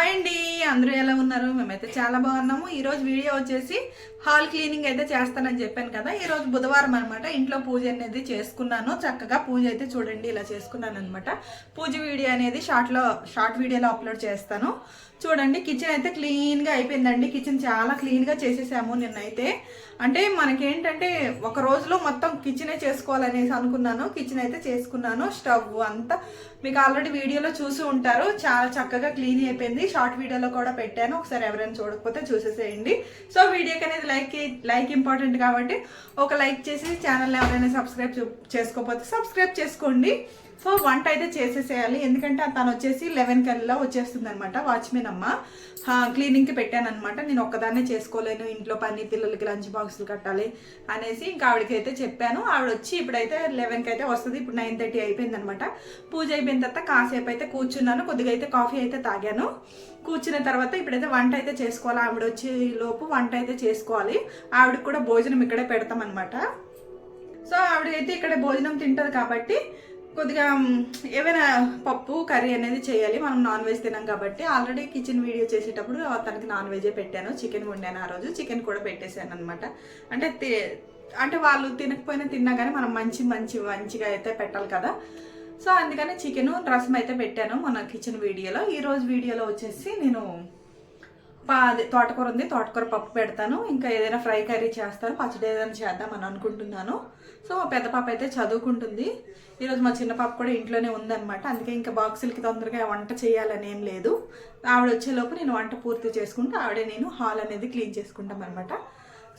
Hi అండి అందరూ ఎలా ఉన్నారు? మేమైతే చాలా బాగున్నాము. ఈరోజు వీడియో వచ్చేసి హాల్ క్లీనింగ్ అయితే చేస్తానని చెప్పాను కదా. ఈ రోజు బుధవారం అనమాట ఇంట్లో పూజ అనేది చేసుకున్నాను. చక్కగా పూజ అయితే చూడండి ఇలా చేసుకున్నాను అనమాట పూజ వీడియో అనేది షార్ట్లో షార్ట్ వీడియోలో అప్లోడ్ చేస్తాను. చూడండి కిచెన్ అయితే క్లీన్గా అయిపోయిందండి. కిచెన్ చాలా క్లీన్గా చేసేసాము నిన్నైతే. అంటే మనకేంటంటే ఒక రోజులో మొత్తం కిచెనే చేసుకోవాలనేసి అనుకున్నాను. కిచెన్ అయితే చేసుకున్నాను. స్టవ్ అంతా మీకు ఆల్రెడీ వీడియోలో చూసి ఉంటారు. చాలా చక్కగా క్లీన్ అయిపోయింది. షార్ట్ వీడియోలో కూడా పెట్టాను. ఒకసారి ఎవరైనా చూడకపోతే చూసేసేయండి. సో వీడియోకి అనేది లైక్ లైక్ ఇంపార్టెంట్ కాబట్టి ఒక లైక్ చేసి ఛానల్ ఎవరైనా సబ్స్క్రైబ్ చేసుకోకపోతే సబ్స్క్రైబ్ చేసుకోండి. సో వంట అయితే చేసేసేయాలి. ఎందుకంటే తను వచ్చేసి లెవెన్ కల్లా వచ్చేస్తుంది అనమాట వాచ్మెన్ అమ్మ. క్లీనింగ్కి పెట్టాను అనమాట నేను ఒక్కదాన్నే చేసుకోలేను. ఇంట్లో పని పిల్లలకి లంచ్ బాక్సులు కట్టాలి అనేసి ఇంకా ఆవిడకి అయితే చెప్పాను. ఆవిడ వచ్చి ఇప్పుడైతే లెవెన్కి అయితే వస్తుంది. ఇప్పుడు నైన్ థర్టీ అయిపోయింది అనమాట పూజ అయిపోయిన తర్వాత కాసేపు అయితే కూర్చున్నాను. కొద్దిగా అయితే కాఫీ అయితే తాగాను. కూర్చున్న తర్వాత ఇప్పుడైతే వంట అయితే చేసుకోవాలి. ఆవిడ వచ్చే లోపు వంట అయితే చేసుకోవాలి. ఆవిడకి కూడా భోజనం ఇక్కడే పెడతాం అనమాట సో ఆవిడైతే ఇక్కడ భోజనం తింటుంది కాబట్టి కొద్దిగా ఏమైనా పప్పు కర్రీ అనేది చేయాలి. మనం నాన్ వెజ్ తినాం కాబట్టి. ఆల్రెడీ కిచెన్ వీడియో చేసేటప్పుడు తనకి నాన్ వెజే పెట్టాను. చికెన్ వండాను ఆ రోజు. చికెన్ కూడా పెట్టేశాను అనమాట అంటే అంటే వాళ్ళు తినకపోయినా తిన్నా కానీ మనం మంచి మంచి మంచిగా అయితే పెట్టాలి కదా. సో అందుకని చికెన్ రసం అయితే పెట్టాను మన కిచెన్ వీడియోలో. ఈరోజు వీడియోలో వచ్చేసి నేను పా అదే తోటకూర ఉంది తోటకూర పప్పు పెడతాను. ఇంకా ఏదైనా ఫ్రై కర్రీ చేస్తాను పచ్చడి ఏదైనా చేద్దామని అనుకుంటున్నాను. సో పెద్ద పాప అయితే చదువుకుంటుంది. ఈరోజు మా చిన్న పాప కూడా ఇంట్లోనే ఉందన్నమాట. అందుకే ఇంకా బాక్సులకి తొందరగా వంట చేయాలని ఏం లేదు. ఆవిడ వచ్చేలోపు నేను వంట పూర్తి చేసుకుంటూ ఆవిడే నేను హాల్ అనేది క్లీన్ చేసుకుంటాం అనమాట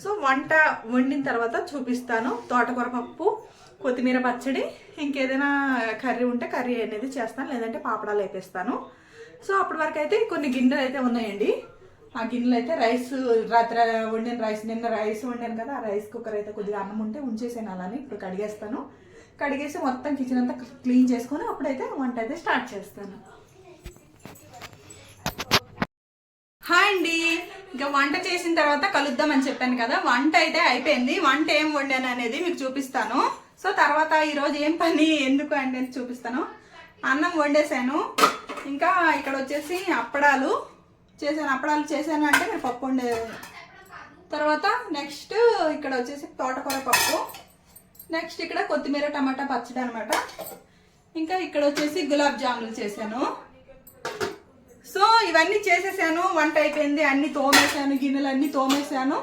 సో వంట వండిన తర్వాత చూపిస్తాను. తోటకూర పప్పు కొత్తిమీర పచ్చడి ఇంకేదైనా కర్రీ ఉంటే కర్రీ అనేది చేస్తాను. లేదంటే పాపడాలు వేపేస్తాను. సో అప్పటి వరకు అయితే కొన్ని గిన్నెలు అయితే ఉన్నాయండి. ఆ గిన్నెలు అయితే రైస్ రాత్రి వండిన రైస్ నిన్న రైస్ వండాను కదా ఆ రైస్ కుక్కర్ అయితే కొద్దిగా అన్నం ఉంటే ఉంచేసాను అలానే ఇప్పుడు కడిగేస్తాను. కడిగేసి మొత్తం కిచెన్ అంతా క్లీన్ చేసుకొని అప్పుడైతే వంట అయితే స్టార్ట్ చేస్తాను. హాయ్ అండి. ఇంకా వంట చేసిన తర్వాత కలుద్దామని చెప్పాను కదా వంట అయితే అయిపోయింది. వంట ఏం వండాను అనేది మీకు చూపిస్తాను. సో తర్వాత ఈరోజు ఏం పని ఎందుకు అనేది చూపిస్తాను. అన్నం వండేసాను ఇంకా ఇక్కడ వచ్చేసి అప్పడాలు. చేశాను. అప్పడాలు చేశాను అంటే మీరు పప్పు ఉండేది తర్వాత నెక్స్ట్ ఇక్కడ వచ్చేసి తోటకూర పప్పు. నెక్స్ట్ ఇక్కడ కొత్తిమీర టమాటా పచ్చడి అనమాట ఇంకా ఇక్కడ వచ్చేసి గులాబ్ జాములు చేశాను. సో ఇవన్నీ చేసేసాను. వంట అయిపోయింది. అన్ని తోమేశాను. గిన్నెలు అన్నీ తోమేశాను.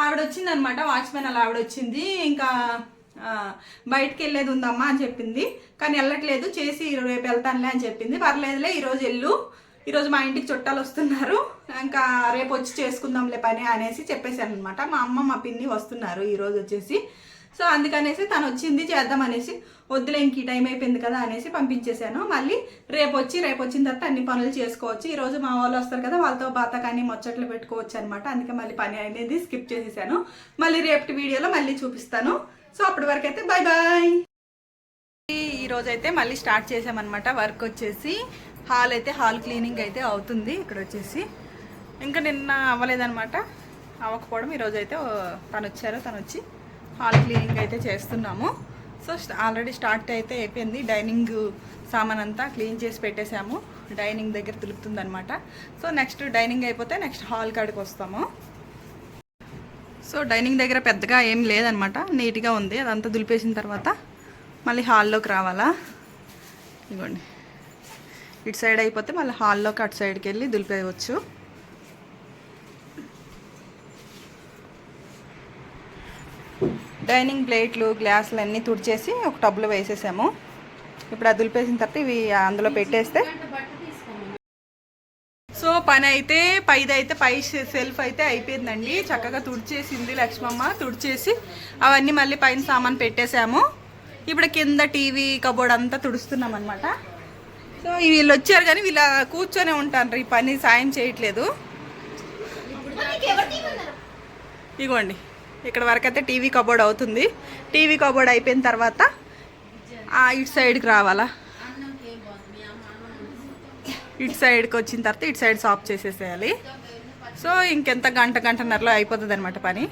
ఆవిడ వచ్చింది అనమాట వాచ్మెన్ అలా ఆవిడ వచ్చింది ఇంకా బయటకు బయటికి వెళ్ళేది ఉందమ్మా అని చెప్పింది. కానీ వెళ్ళట్లేదు. చేసి రేపు వెళ్తానులే అని చెప్పింది. పర్లేదులే ఈరోజు వెళ్ళు. ఈరోజు మా ఇంటికి చుట్టాలు వస్తున్నారు. ఇంకా రేపు వచ్చి చేసుకుందాంలే పని అనేసి చెప్పేశాను అనమాట మా అమ్మ మా పిన్ని వస్తున్నారు ఈరోజు వచ్చేసి. సో అందుకనేసి తను వచ్చింది చేద్దాం అనేసి వద్దులే ఇంక ఈ టైం అయిపోయింది కదా అనేసి పంపించేశాను. మళ్ళీ రేపు వచ్చి రేపు వచ్చిన తర్వాత అన్ని పనులు చేసుకోవచ్చు. ఈరోజు మా వాళ్ళు వస్తారు కదా వాళ్ళతో బాత కానీ ముచ్చట్లు పెట్టుకోవచ్చు అనమాట అందుకే మళ్ళీ పని అనేది స్కిప్ చేసేసాను. మళ్ళీ రేపటి వీడియోలో మళ్ళీ చూపిస్తాను. సో అప్పటి వరకు అయితే బాయ్ బాయ్ ఈ అయితే మళ్ళీ స్టార్ట్ చేసామన్నమాట వర్క్ వచ్చేసి. హాల్ అయితే హాల్ క్లీనింగ్ అయితే అవుతుంది ఇక్కడ వచ్చేసి. ఇంకా నిన్న అవ్వలేదనమాట అవ్వకపోవడం ఈరోజు అయితే తను వచ్చారు తను వచ్చి హాల్ క్లీనింగ్ అయితే చేస్తున్నాము. సో ఆల్రెడీ స్టార్ట్ అయితే అయిపోయింది. డైనింగ్ సామాన్ అంతా క్లీన్ చేసి పెట్టేశాము. డైనింగ్ దగ్గర తిరుగుతుంది అనమాట సో నెక్స్ట్ డైనింగ్ అయిపోతే నెక్స్ట్ హాల్ కాడికి వస్తాము. సో డైనింగ్ దగ్గర పెద్దగా ఏం లేదనమాట నీట్గా ఉంది. అదంతా దులిపేసిన తర్వాత మళ్ళీ హాల్లోకి రావాలా? ఇదిగోండి. ఇటు సైడ్ అయిపోతే మళ్ళీ హాల్లోకి అటు సైడ్కి వెళ్ళి దులిపేయవచ్చు. డైనింగ్ ప్లేట్లు గ్లాసులు అన్నీ తుడిచేసి ఒక టబ్లో వేసేసాము. ఇప్పుడు అది దులిపేసిన తర్వాత ఇవి అందులో పెట్టేస్తే సో పని అయితే పైది అయితే పై సెల్ఫ్ అయితే అయిపోయిందండి. చక్కగా తుడిచేసింది లక్ష్మమ్మ. తుడిచేసి అవన్నీ మళ్ళీ పైన సామాన్ పెట్టేశాము ఇప్పుడు కింద టీవీ కబోర్డ్ అంతా తుడుస్తున్నాం అనమాట సో వీళ్ళు వచ్చారు కానీ వీళ్ళ కూర్చొనే ఉంటారు ఈ పని సాయం చేయట్లేదు. ఇగోండి ఇక్కడ వరకు అయితే టీవీ కబోర్డ్ అవుతుంది. టీవీ కబోర్డ్ అయిపోయిన తర్వాత ఇటు సైడ్కి రావాలా? ఇటు సైడ్కి వచ్చిన తర్వాత ఇటు సైడ్ సాఫ్ చేసేసేయాలి. సో ఇంకెంత గంట గంటన్నరలో అయిపోతుంది అనమాట పని.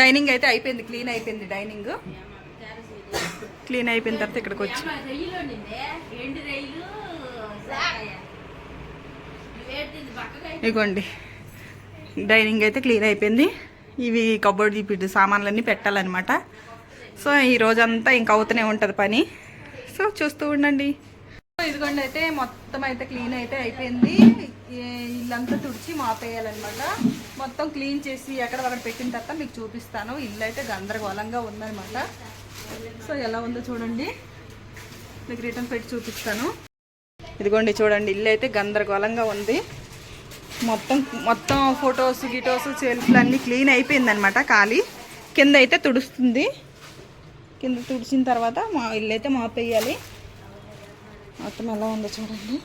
డైనింగ్ అయితే అయిపోయింది క్లీన్ అయిపోయింది డైనింగ్. క్లీన్ అయిపోయిన తర్వాత ఇక్కడికి వచ్చి. ఇగోండి. డైనింగ్ అయితే క్లీన్ అయిపోయింది. ఇవి కబోర్డ్ ఇప్పుడు సామాన్లన్నీ పెట్టాలన్నమాట. సో ఈ రోజంతా ఇంకా అవుతూనే ఉంటుంది పని. సో చూస్తూ ఉండండి. సో ఇదిగోండి అయితే మొత్తం అయితే క్లీన్ అయితే అయిపోయింది. ఇల్లంతా తుడిచి మాపేయాలన్నమాట. మొత్తం క్లీన్ చేసి ఎక్కడ ఒకటి పెట్టిన తర్వాత మీకు చూపిస్తాను. ఇల్లు అయితే గందరగోళంగా ఉందన్నమాట. సో ఎలా ఉందో చూడండి. మీకు రిటర్న్ పెట్టి చూపిస్తాను. ఇదిగోండి చూడండి ఇల్లు అయితే గందరగోళంగా ఉంది. మొత్తం మొత్తం ఫొటోస్ గిటోస్ సెల్ఫ్లు అన్నీ క్లీన్ అయిపోయిందనమాట ఖాళీ. కింద అయితే తుడుస్తుంది. కింద తుడిచిన తర్వాత మా ఇల్లు అయితే మాపేయాలి. మొత్తం ఎలా ఉందో చూడండి.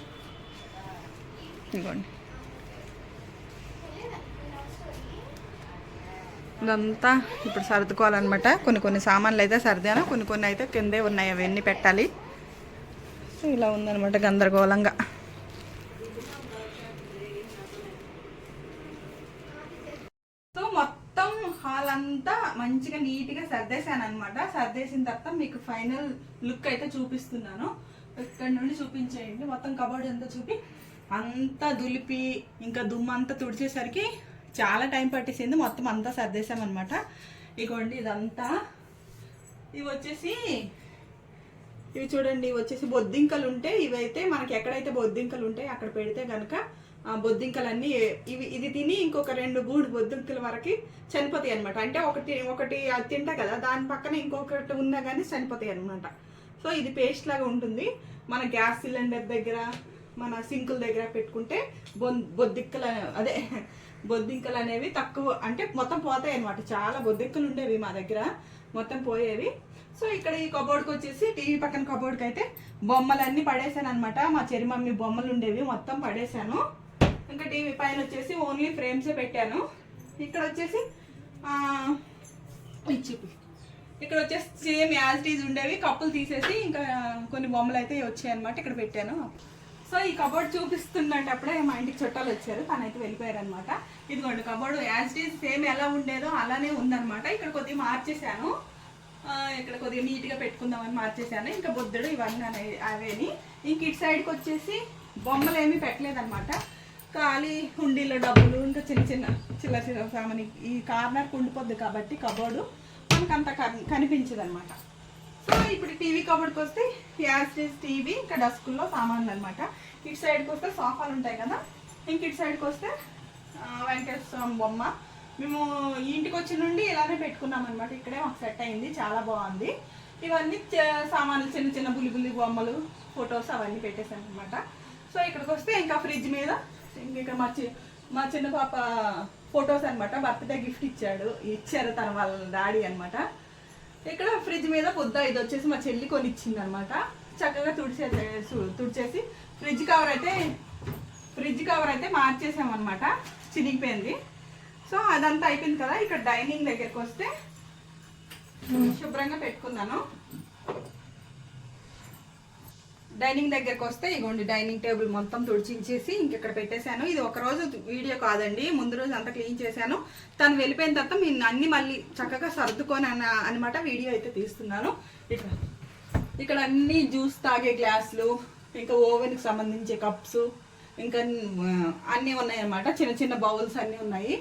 ఇదిగోండి. ఇదంతా ఇప్పుడు సర్దుకోవాలన్నమాట. కొన్ని కొన్ని సామాన్లు అయితే సర్దాను కొన్ని కొన్ని అయితే కిందే ఉన్నాయి. అవన్నీ పెట్టాలి. సో ఇలా ఉందన్నమాట గందరగోళంగా. సో మొత్తం హాల్ అంతా మంచిగా నీట్గా సర్దేశాను అనమాట సర్దేసిన తర్వాత మీకు ఫైనల్ లుక్ అయితే చూపిస్తున్నాను. ఇక్కడ నుండి చూపించేయండి. మొత్తం కబోర్డ్ అంతా చూపి అంతా దులిపి ఇంకా దుమ్మంతా తుడిచేసరికి చాలా టైం పట్టేసింది. మొత్తం అంతా సర్దేశామన్నమాట. ఇగోండి ఇదంతా. ఇవి వచ్చేసి ఇవి చూడండి ఇవి వచ్చేసి బొద్దింకలు ఉంటే ఇవైతే మనకి ఎక్కడైతే బొద్దింకలు ఉంటాయి అక్కడ పెడితే కనుక బొద్దింకలన్నీ ఇవి ఇది తిని ఇంకొక రెండు గూడు బొద్దింకల వరకు చనిపోతాయి అనమాట అంటే ఒకటి ఒకటి అది తింటా కదా దాని పక్కన ఇంకొకటి ఉన్నా కానీ చనిపోతాయి అనమాట సో ఇది పేస్ట్ లాగా ఉంటుంది. మన గ్యాస్ సిలిండర్ దగ్గర మన సింకుల దగ్గర పెట్టుకుంటే బొ బొద్దిక్కల అదే బొద్దింకలు అనేవి తక్కువ అంటే మొత్తం పోతాయి అనమాట చాలా బొద్దింకలు ఉండేవి మా దగ్గర. మొత్తం పోయేవి. సో ఇక్కడ ఈ కబోర్డ్కి వచ్చేసి టీవీ పక్కన కబోర్డ్కి అయితే బొమ్మలన్నీ పడేసాను అనమాట మా చెరి మమ్మీ బొమ్మలు ఉండేవి మొత్తం పడేసాను ఇంకా టీవీ పైన వచ్చేసి ఓన్లీ ఫ్రేమ్సే పెట్టాను. ఇక్కడ వచ్చేసి ఇచ్చిపి ఇక్కడ వచ్చేసి సేమ్ యాజ్ టీజ్ ఉండేవి. కప్పులు తీసేసి ఇంకా కొన్ని బొమ్మలు అయితే వచ్చాయి అనమాట ఇక్కడ పెట్టాను. సో ఈ కబోర్డ్ చూపిస్తున్నటప్పుడే మా ఇంటికి చుట్టాలు వచ్చారు. తనైతే వెళ్ళిపోయారు అనమాట ఇదిగోండి కబోర్డ్ యాజ్ టీజ్ సేమ్ ఎలా ఉండేదో అలానే ఉందన్నమాట. ఇక్కడ కొద్దిగా మార్చేశాను. ఇక్కడ కొద్దిగా నీట్గా పెట్టుకుందామని మార్చేశాను. ఇంకా బుద్ధుడు ఇవన్నీ అవేని. ఇంక ఇటు సైడ్కి వచ్చేసి బొమ్మలు ఏమీ పెట్టలేదనమాట ఖాళీ హుండీలో డబ్బులు ఇంకా చిన్న చిన్న చిల్ల చిన్న సామాన్ ఈ కార్నర్ ఉండిపోద్ది కాబట్టి కబోర్డు మనకు అంత కనిపించదు అనమాట సో ఇప్పుడు టీవీ కబర్డ్కి వస్తే యాస్టీస్ టీవీ ఇంకా డస్కుల్లో సామాన్లు అనమాట ఇటు సైడ్కి వస్తే సోఫాలు ఉంటాయి కదా ఇంక ఇటు సైడ్కి వస్తే వెంకటేశ్వర స్వామి బొమ్మ. మేము ఇంటికి వచ్చి నుండి ఇలానే పెట్టుకున్నాం అనమాట ఇక్కడే మాకు సెట్ అయింది చాలా బాగుంది. ఇవన్నీ సామాన్లు చిన్న చిన్న బుల్లి బొమ్మలు ఫొటోస్ అవన్నీ పెట్టేశాను అనమాట సో ఇక్కడికి వస్తే ఇంకా ఫ్రిడ్జ్ మీద ఇంకా మా చి మా చిన్న పాప ఫొటోస్ అనమాట బర్త్డే గిఫ్ట్ ఇచ్చాడు ఇచ్చారు తన వాళ్ళ డాడీ అనమాట ఇక్కడ ఫ్రిడ్జ్ మీద పొద్దు ఇది వచ్చేసి మా చెల్లి కొని ఇచ్చింది అనమాట చక్కగా తుడిచే తుడిచేసి ఫ్రిడ్జ్ కవర్ అయితే ఫ్రిడ్జ్ కవర్ అయితే మార్చేసాం అనమాట చినిగిపోయింది. సో అదంతా అయిపోయింది కదా ఇక్కడ డైనింగ్ దగ్గరికి వస్తే శుభ్రంగా పెట్టుకున్నాను. డైనింగ్ దగ్గరకు వస్తే ఇగోండి డైనింగ్ టేబుల్ మొత్తం తుడిచించేసి ఇంకెక్కడ పెట్టేశాను. ఇది ఒక రోజు వీడియో కాదండి ముందు రోజు అంతా క్లీన్ చేశాను. తను వెళ్ళిపోయిన తర్వాత నేను అన్ని మళ్ళీ చక్కగా సర్దుకొని అన్న అనమాట వీడియో అయితే తీస్తున్నాను. ఇక్కడ ఇక్కడ అన్ని జ్యూస్ తాగే గ్లాసులు ఇంకా ఓవెన్కి సంబంధించే కప్స్ ఇంకా అన్నీ ఉన్నాయన్నమాట. చిన్న చిన్న బౌల్స్ అన్నీ ఉన్నాయి.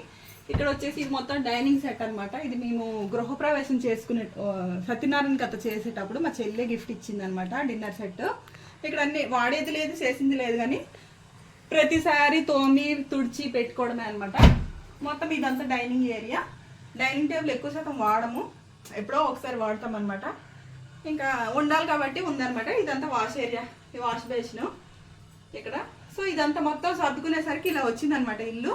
ఇక్కడ వచ్చేసి ఇది మొత్తం డైనింగ్ సెట్ అన్నమాట. ఇది మేము గృహప్రవేశం చేసుకునే సత్యనారాయణ కథ చేసేటప్పుడు మా చెల్లె గిఫ్ట్ ఇచ్చిందనమాట డిన్నర్ సెట్. ఇక్కడ అన్ని వాడేది లేదు చేసింది లేదు కానీ ప్రతిసారి తోమి తుడిచి పెట్టుకోవడమే అనమాట మొత్తం ఇదంతా డైనింగ్ ఏరియా. డైనింగ్ టేబుల్ ఎక్కువ శాతం వాడము. ఎప్పుడో ఒకసారి వాడతాం అనమాట ఇంకా ఉండాలి కాబట్టి ఉందన్నమాట. ఇదంతా వాష్ ఏరియా ఈ వాష్ బేసిన్. ఇక్కడ. సో ఇదంతా మొత్తం సర్దుకునేసరికి ఇలా వచ్చిందనమాట ఇల్లు.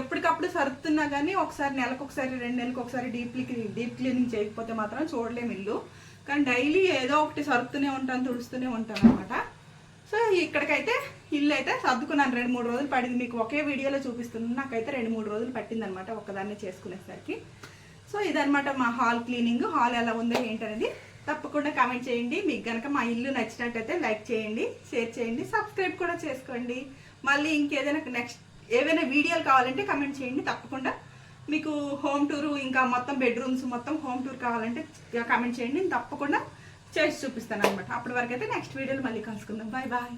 ఎప్పటికప్పుడు సర్దుతున్నా కానీ ఒకసారి నెలకు ఒకసారి రెండు నెలలకు ఒకసారి డీప్ డీప్ క్లీనింగ్ చేయకపోతే మాత్రం చూడలేము ఇల్లు. కానీ డైలీ ఏదో ఒకటి సర్దుతూనే ఉంటాను తుడుస్తూనే ఉంటాను అనమాట సో ఇక్కడికైతే ఇల్లు అయితే సర్దుకున్నాను. రెండు మూడు రోజులు పడింది. మీకు ఒకే వీడియోలో చూపిస్తున్నాను. నాకైతే రెండు మూడు రోజులు పట్టిందనమాట ఒక్కదాన్ని చేసుకునేసరికి. సో ఇదనమాట మా హాల్ క్లీనింగ్. హాల్ ఎలా ఉందో ఏంటనేది తప్పకుండా కామెంట్ చేయండి. మీకు కనుక మా ఇల్లు నచ్చినట్టయితే లైక్ చేయండి షేర్ చేయండి సబ్స్క్రైబ్ కూడా చేసుకోండి. మళ్ళీ ఇంకేదైనా నెక్స్ట్ ఏవైనా వీడియోలు కావాలంటే కమెంట్ చేయండి. తప్పకుండా మీకు హోమ్ టూర్ ఇంకా మొత్తం బెడ్రూమ్స్ మొత్తం హోమ్ టూర్ కావాలంటే కమెంట్ చేయండి. నేను తప్పకుండా చేసి చూపిస్తాను అనమాట అప్పటి వరకు అయితే నెక్స్ట్ వీడియోలో మళ్ళీ కలుసుకుందాం. Bye bye